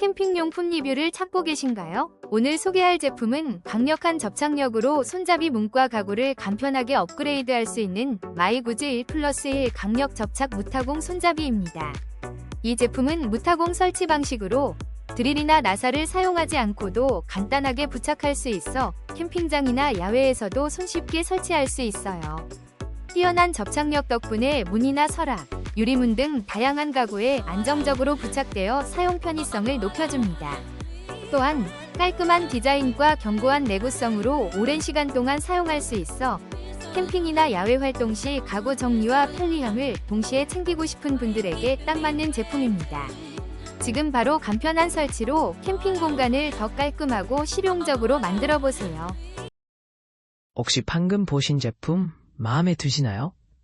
캠핑용품 리뷰를 찾고 계신가요? 오늘 소개할 제품은 강력한 접착력으로 손잡이 문과 가구를 간편하게 업그레이드할 수 있는 마이구즈 1 플러스 1 강력 접착 무타공 손잡이입니다. 이 제품은 무타공 설치 방식으로 드릴이나 나사를 사용하지 않고도 간단하게 부착할 수 있어 캠핑장이나 야외에서도 손쉽게 설치할 수 있어요. 뛰어난 접착력 덕분에 문이나 서랍, 유리문 등 다양한 가구에 안정적으로 부착되어 사용 편의성을 높여줍니다. 또한 깔끔한 디자인과 견고한 내구성으로 오랜 시간 동안 사용할 수 있어 캠핑이나 야외 활동 시 가구 정리와 편리함을 동시에 챙기고 싶은 분들에게 딱 맞는 제품입니다. 지금 바로 간편한 설치로 캠핑 공간을 더 깔끔하고 실용적으로 만들어 보세요. 혹시 방금 보신 제품 마음에 드시나요?